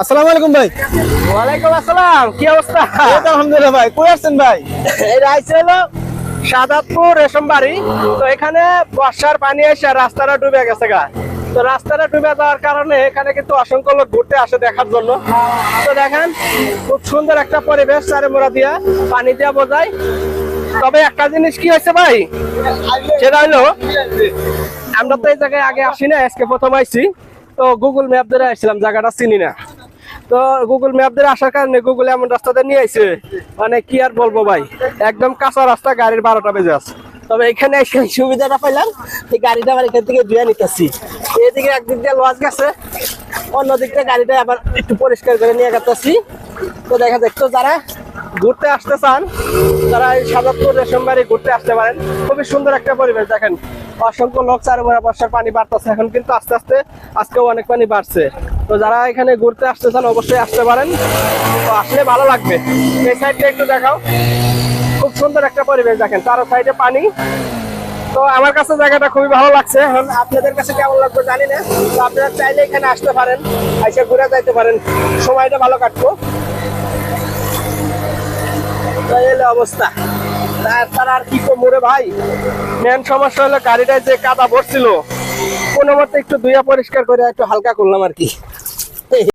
আসসালামু আলাইকুম ভাই। ওয়ালাইকুম আসসালাম কি অবস্থা? আলহামদুলিল্লাহ ভাই কই আসছেন ভাই? এই রাইস হলো সাদাতপুর রেশম বাড়ি তো এখানে বর্ষার পানি এসে রাস্তাটা ডুবে গেছে গা। তো রাস্তাটা ডুবে যাওয়ার কারণে এখানে কিন্তু অসংখ্য লোক ঘুরতে আসে দেখার জন্য। তো দেখেন খুব সুন্দর একটা পরিবেশ চারে মোড়া দিয়া পানি দিয়া বোঝায়। তবে একটা জিনিস কি হয়েছে ভাই? সেটা হলো আমরা তো এই জায়গায় আগে আসি না আজকে প্রথম আইছি। তো গুগল ম্যাপ ধরে আসছিলাম জায়গাটা চিনি না। তো গুগল ম্যাপ ধরে আসার কারণে গুগল এমন রাস্তাতে নিয়ে আইছে। মানে কি আর বলব ভাই? একদম কাঁচা রাস্তা, গাড়ির বারোটা বেজে আছে। তবে এখানে এসে সুবিধাটা পাইলাম এই গাড়িটা আবার এখান থেকে ধুয়ে নিতেছি। এদিকে একদিক দিয়ে লজ গেছে অন্য গাড়িটা আবার একটু পরিষ্কার করে নিয়ে গেতেছি। তো দেখা দেখতো যারা ঘুরতে আসতে চান, তারা এই সাজাদপুর রেশম বাড়ি ঘুরতে আসতে পারেন। খুবই সুন্দর একটা পরিবেশ, দেখেন। অসংখ্য লোক চারে মোড়া বর্ষার পানি বাড়তেছে, এখন কিন্তু আস্তে আস্তে আজকেও অনেক পানি বাড়ছে। তো যারা এখানে ঘুরতে আসতে চান, অবশ্যই আসতে পারেন। তো আসলে ভালো লাগবে। এই সাইডটা একটু দেখাও। খুব সুন্দর একটা পরিবেশ দেখেন, চারো সাইডে পানি। তো আমার কাছে জায়গাটা খুবই ভালো লাগছে। এখন আপনাদের কাছে কেমন লাগবে জানি না। তো আপনারা চাইলে এখানে আসতে পারেন এসে ঘুরে যাইতে পারেন। সময়টা ভালো কাটবো। হলো অবস্থা। তার আর কি রে ভাই? মেন সমস্যা হলো গাড়িটায় যে কাদা ভরছিল। কোনো মতে একটু ধুয়া পরিষ্কার করে একটু হালকা করলাম আর কি।